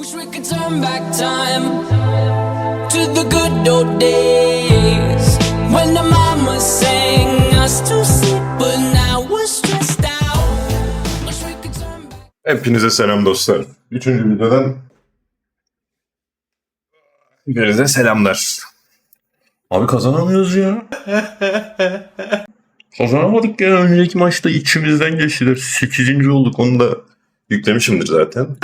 Wish we could turn back time to the good old days when the mama sang us to sleep, but now we're stressed out. Wish we could turn back. Hepinize selam dostlar. Üçüncü videodan Hepinize selamlar. Abi kazanamıyoruz ya. Kazanamadık ya. Önceki maçta içimizden geçtiler. 8. olduk. Onu da yüklemişimdir zaten.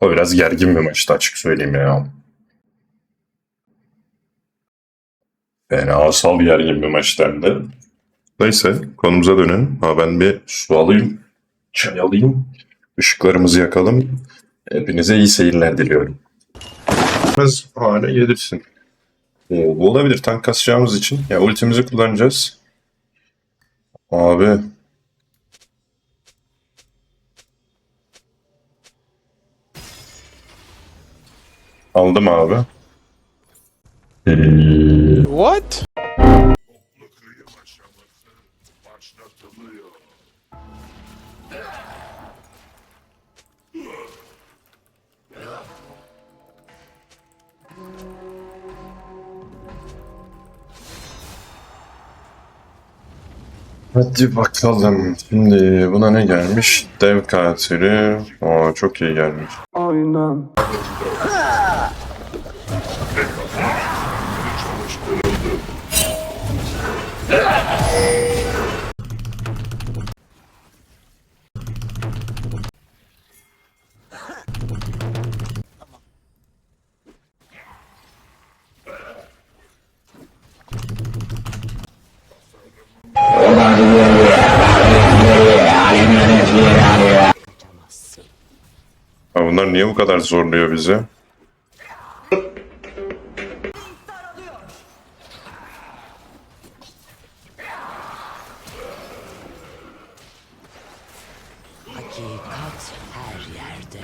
O biraz gergin bir maçtı açık söyleyeyim ya. Fenasal gergin bir maçtı. Neyse konumuza dönelim. Ha, ben bir su alayım. Çay alayım. Işıklarımızı yakalım. Hepinize iyi seyirler diliyorum. Biraz hale gelirsin. Bu olabilir tank kasacağımız için. Ya ultimizi kullanacağız. Abi. Aldım abi. What? Hadi bakalım. Şimdi buna ne gelmiş? Dev katili. Aa, çok iyi gelmiş. Ha, niye bu kadar zorluyor bizi? Hakikat her yerde.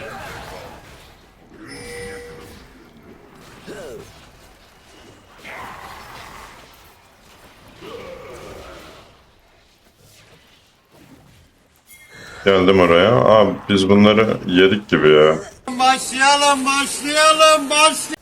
Geldim oraya. Abi biz bunları yedik gibi ya. Başlayalım, başlayalım, başlayalım.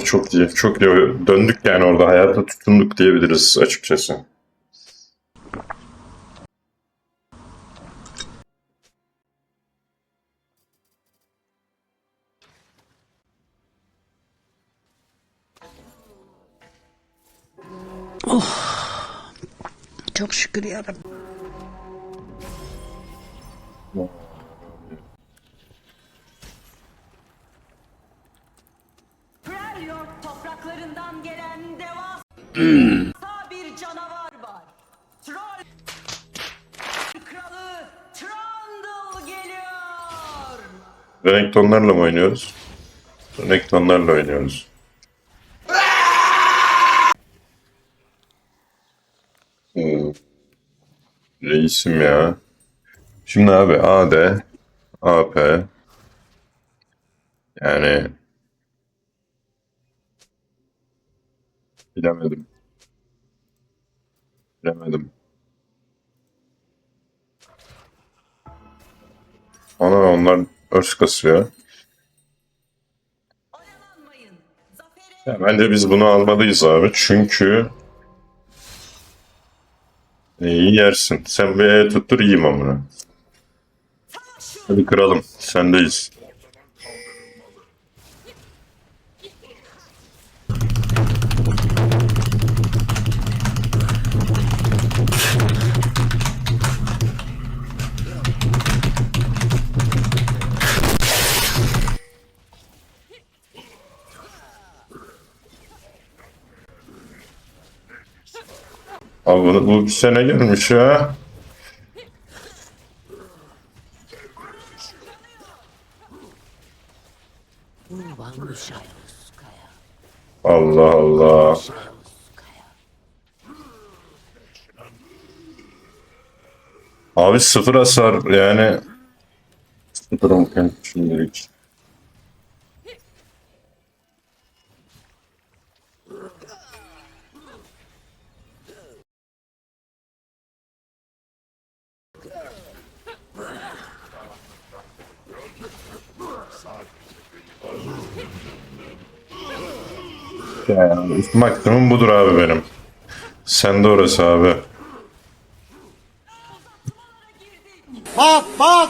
Aa, çok iyi. Çok iyi. Döndük yani orada. Hayata tutunduk diyebiliriz açıkçası. Çok şükür yarabbim. Bir canavar var. Troll kralı Trundle geliyor. Renektonlarla mı oynuyoruz? Renektonlarla oynuyoruz. Oo. Reisim ya. Şimdi abi AD, AP yani bilemedim. Bilemedim. Ana onlar örs kasıyor. Ya bence biz bunu almalıyız abi çünkü iyi yersin. Sen bir tuttur yiyeyim amına. Hadi kıralım. Sendeyiz. Abi bu, bu bir sene gelmiş ya. Allah Allah. Abi sıfır hasar yani. Sıfır mümkün şimdilik. Yani maksimum budur abi benim. Sen de orası abi. Bak bak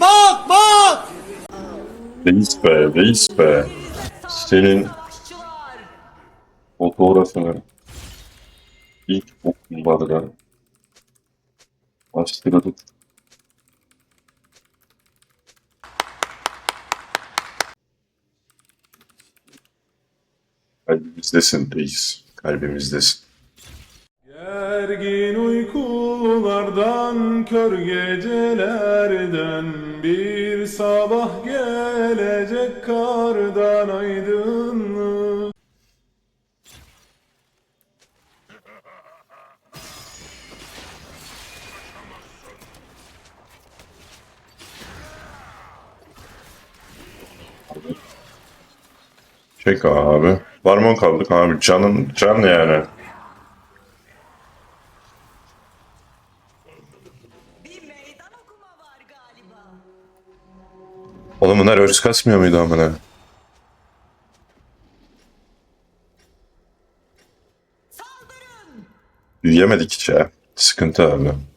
bak bak. Reis be, reis be. Senin fotoğrafını ilk okullarda bastırdık. Kalbimizdesin reis, kalbimizdesin. Gergin uykulardan, kör gecelerden Bir sabah gelecek kardan aydınlık Çek abi. Varmon kaldık abi. Canın, can yani. Oğlum bunlar örs kasmıyor muydu amına? Büyüyemedik hiç ya. Sıkıntı abi.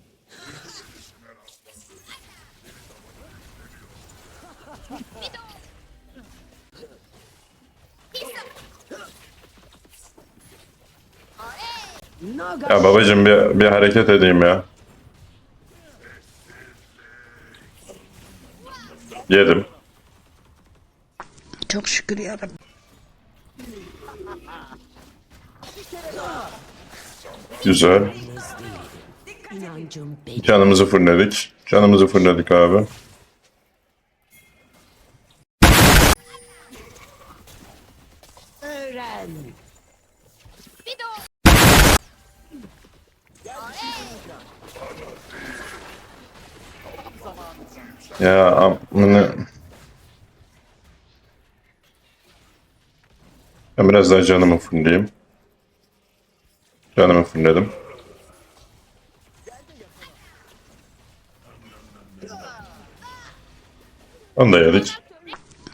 Ya babacım bir, bir hareket edeyim ya. Yedim. Çok şükür yarabbim. Güzel. Canımızı fırladık. Canımızı fırladık abi. Öğren. Ya amına... Ben biraz daha canımı fırlayayım. Canımı fırladım. Onu da yedik.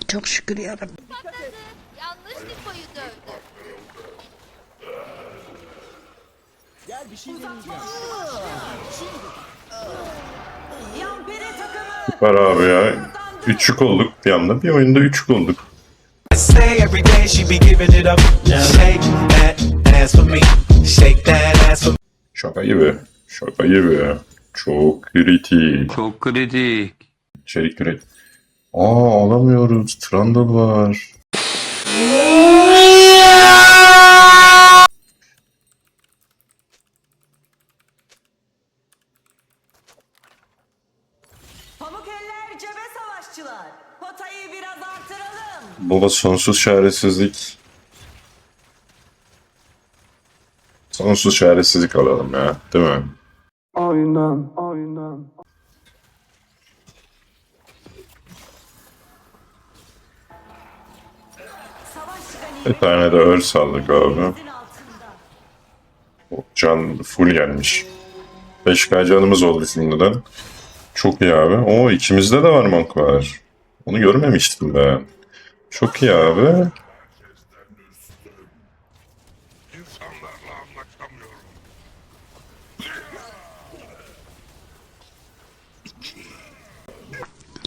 Çok şükür yarabbim. Yanlış Niko'yu dövdü. Yampiri takımı. Var abi ya. Üçlük olduk bir anda. Bir oyunda üçlük olduk. Şaka gibi. Şaka gibi. Çok kritik. Çok kritik. İçerik kritik. Aa alamıyoruz. Trundle var. Baba sonsuz çaresizlik. Sonsuz çaresizlik alalım ya. Değil mi? Aynen, aynen Bir tane de örs aldık abi. Can full gelmiş. 5k canımız oldu şimdiden. Çok iyi abi. O ikimizde de var monk var. Onu görmemiştim ben. Çok iyi abi.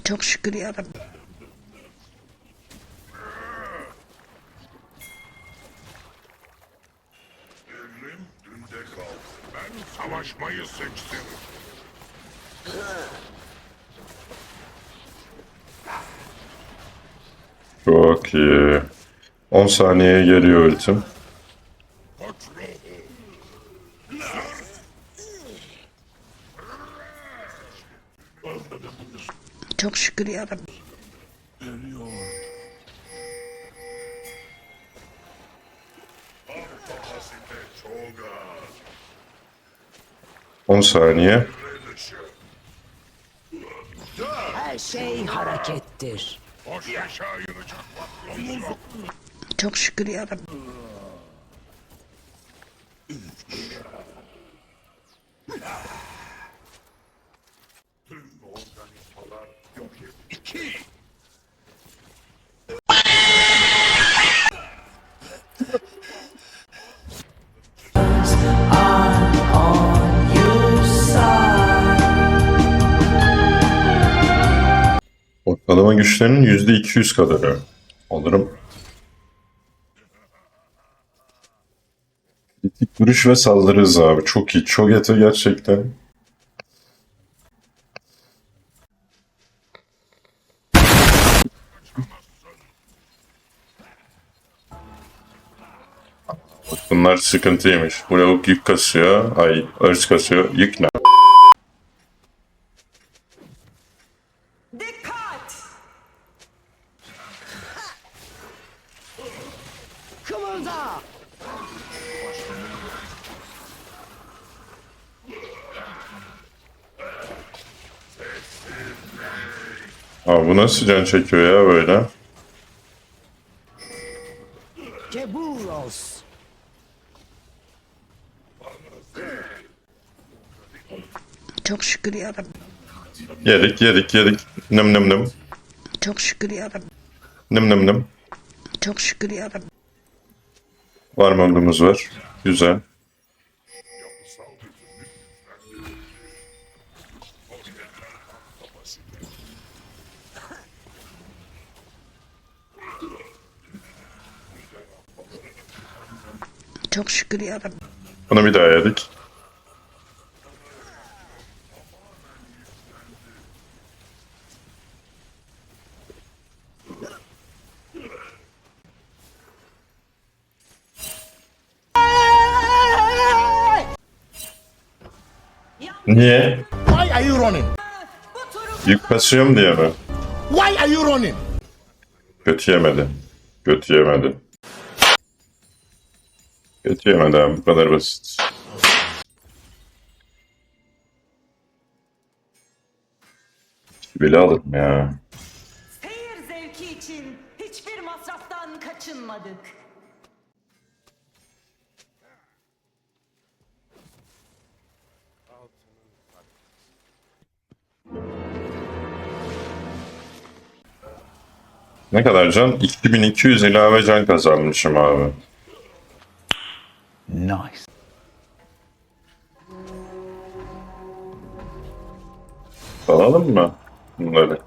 Çok şükür yarabbim. Savaşmayı seçtim. Çok iyi. 10 saniyeye geliyor ultim. Çok şükür yarabbim. On saniye. Çok şükür yarabbim. Ortalama güçlerinin %200 kadarı. Alırım. Kritik vuruş ve saldırı hızı abi. Çok iyi. Çok yeter gerçekten. Bunlar sıkıntıymış. Bu lavuk yük kasıyor. Ay ırz kasıyor. Yük ne? Dikkat! Kımılda. Abi bu nasıl can çekiyor ya böyle? Keburos. Çok şükür yarabbim. Yedik yedik yedik. Nım nım nım. Çok şükür yarabbim. Nım nım nım. Çok şükür yarabbim. Var mı var. Güzel. Çok şükür yarabbim. Bunu bir daha yedik. Niye? Why are you running? Yük kasıyorum diye mi? Why are you running? Kötü yemedi. Kötü yemedi. Yemedi abi bu kadar basit. Bile alırım ya. seyir zevki için hiçbir masraftan kaçınmadık. Ne kadar can? 2200 ilave can kazanmışım abi. Nice. Alalım mı bunları?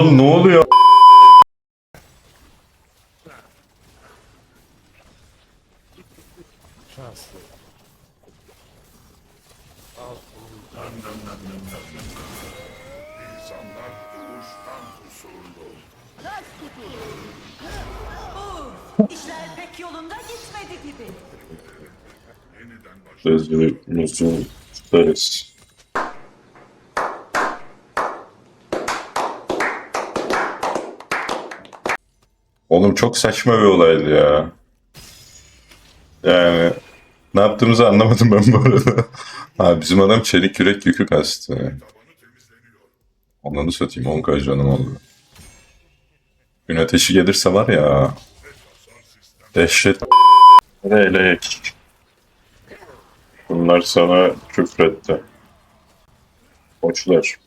Oğlum ne oluyor? İnsanlar uçtan kusurlu. İşler pek yolunda gitmedi gibi. Yeniden başla. Sözümüzü tutarız. Oğlum çok saçma bir olaydı ya. Yani ne yaptığımızı anlamadım ben bu arada. Ha, bizim adam çelik yürek yükü kastı. Onları satayım 10 canım oldu. Gün ateşi gelirse var ya. Dehşet. Elek. Bunlar sana küfretti. Koçlar.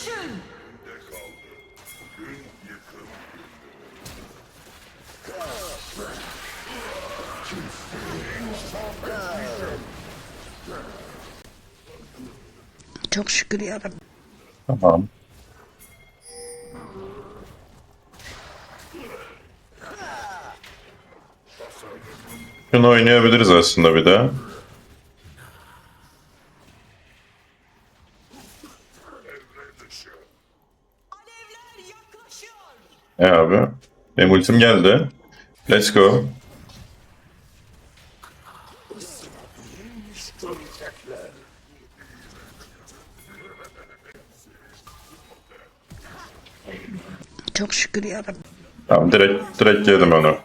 Dönüşün. Çok şükür yarabbim. Tamam. Şunu oynayabiliriz aslında bir daha. Alevler yaklaşıyor. E abi. Benim ultim geldi. Let's go. Çok şükür yarabbim. Tamam direkt direkt yedim onu.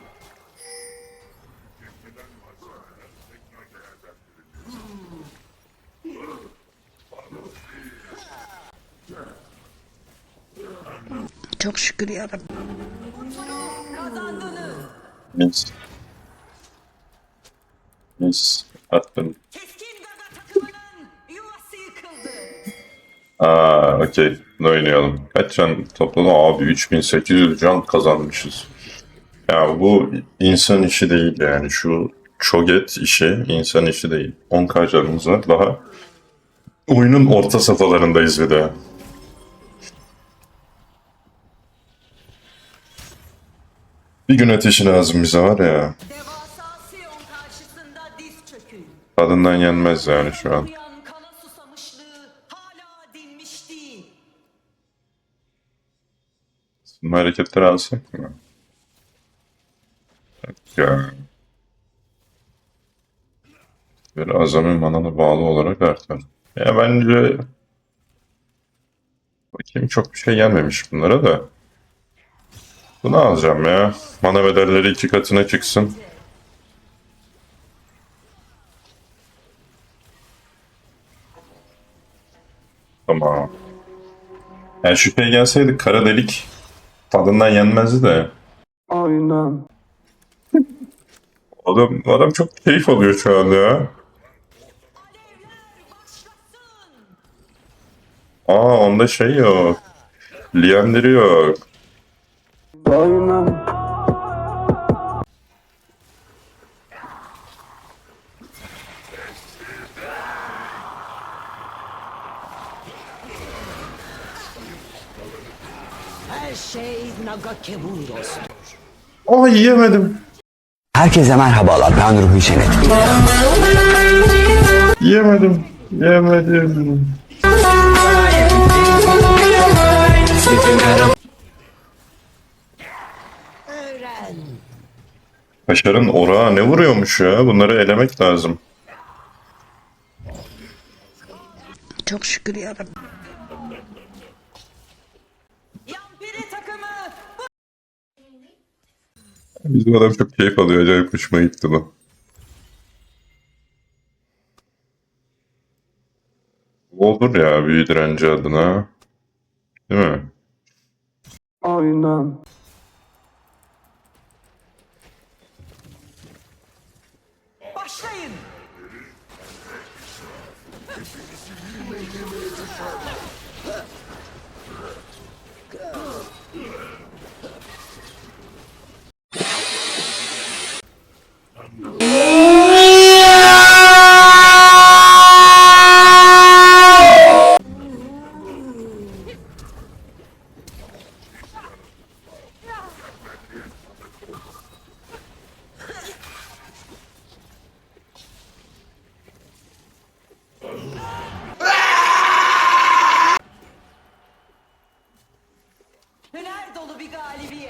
Çok şükür yarabbim. Mis. Mis. Attım. Aa okey. Ne oynayalım. Kaç can topladım? Abi 3800 can kazanmışız. Ya bu insan işi değil yani. Şu çoget işi insan işi değil. 10k canımız var. Daha oyunun orta safhalarındayız bir de. Bir gün ateşi lazım bize var ya. Devasa Sion karşısında diz çökün. Tadından yenmez yani şu an. Uyan kana susamışlığı hala dinmiş değil. Bu hareketleri alsak mı? Yok Ya. Bir azami manana bağlı olarak artar. Ya bence bakayım çok bir şey gelmemiş bunlara da. Bunu alacağım ya. Mana bedelleri iki katına çıksın. Tamam. Yani şüpheye gelseydi kara delik tadından yenmezdi de. Aynen. Adam, adam çok keyif alıyor şu an ya. Aa onda şey yok. Liandry yok. Aynen. Her şey Nagakemundos. Aa yiyemedim. Herkese merhabalar ben Ruhi Çenet. Yiyemedim. Yemedim. Kaşarın orağı ne vuruyormuş ya? Bunları elemek lazım. Çok şükür yarabbim. Bizim adam çok keyif alıyor. Acayip hoşuma gitti bu. Olur ya büyü direnci adına. Değil mi? Aynen.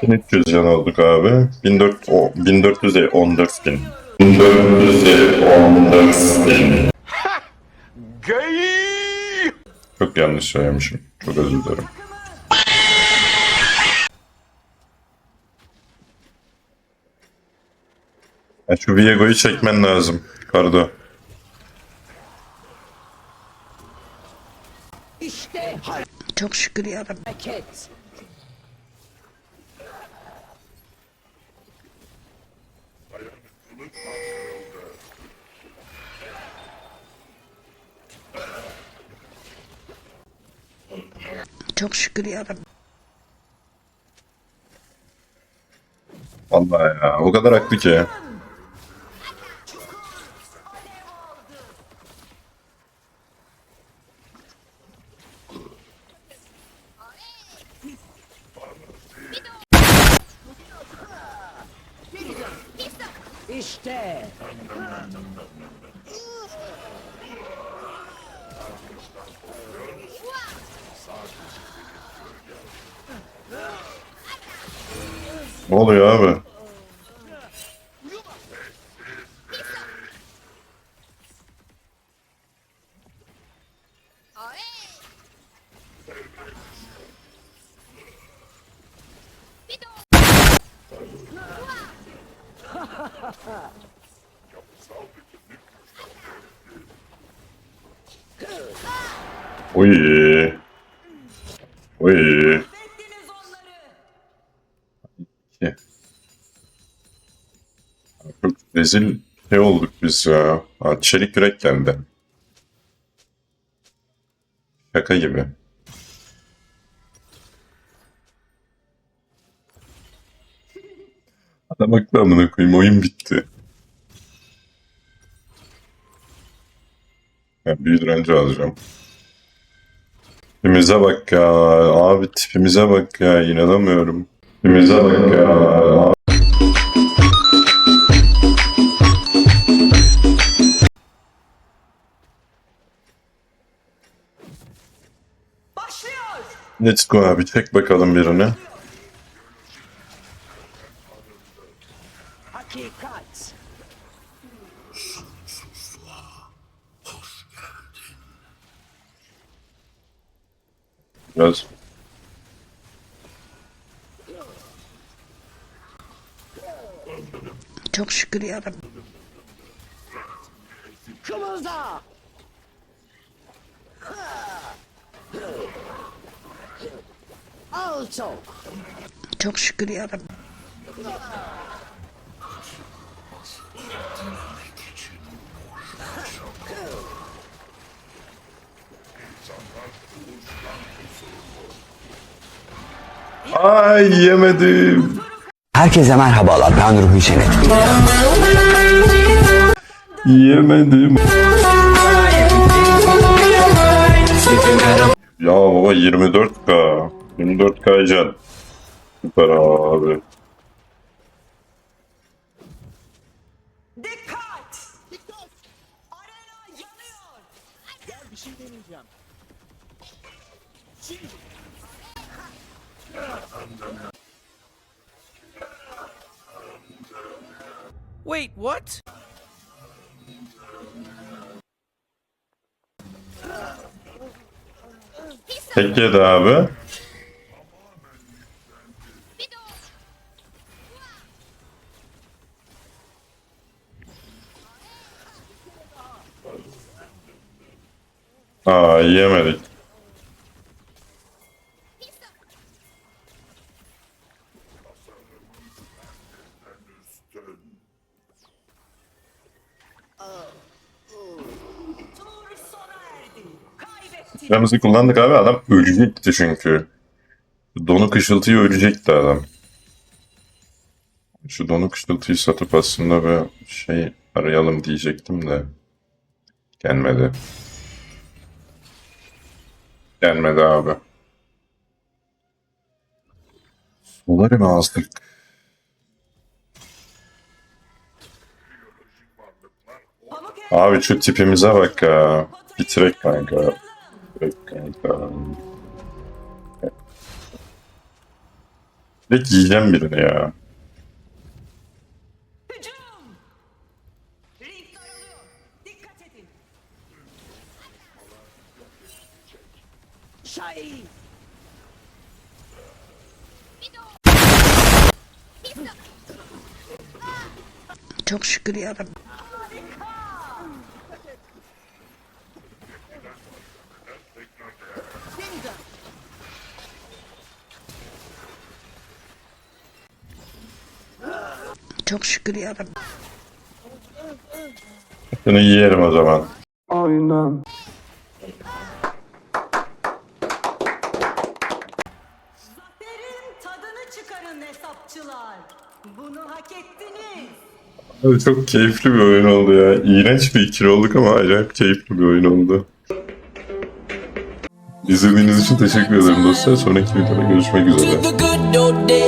1300 can olduk abi. 1400, o, 1400 14 bin. 1400 değil, 14. Çok yanlış söylemişim. Çok özür dilerim. Ya şu Viego'yu çekmen lazım. Kardo. Çok şükür yarabbim. Çok şükür yarabbim. Vallahi ya o kadar haklı ki. Ne oluyor abi? Oy. Oy. Bettiniz onları. Ki. Çok rezil şey olduk biz ya. Ha, çelik yürek geldi. Şaka gibi. Adam haklı amına koyayım oyun bitti. Ben bir direnci alacağım. Tipimize bak ya. Abi tipimize bak ya. inanamıyorum. Tipimize bak ya. Başlıyor. Let's go abi. Çek bakalım birini. Biraz Çok şükür yarabbim. Çok şükür yarabbim. Ay yemedim. Herkese merhabalar ben Ruhi Çenet. Yemedim. Ya baba 24k. 24k can. Süper abi. Wait, what? Tek yedi abi. Aa yemedik. Silahımızı kullandık abi adam ölecekti çünkü. Donuk ışıltıyı ölecekti adam. Şu donuk ışıltıyı satıp aslında bir şey arayalım diyecektim de. Gelmedi. Gelmedi abi. Soları mı? Pamuk Abi şu tipimize bak ya. Bitirek kanka. Direkt yiyeceğim birini ya. Çok şükür yarabbim. Çok şükür yarabbim. Şunu yiyelim o zaman. Aynen. Zaferin tadını çıkarın hesapçılar. Bunu hak ettiniz. Abi çok keyifli bir oyun oldu ya. İğrenç bir ikili olduk ama acayip keyifli bir oyun oldu. İzlediğiniz için teşekkür ederim dostlar. Sonraki videoda görüşmek üzere.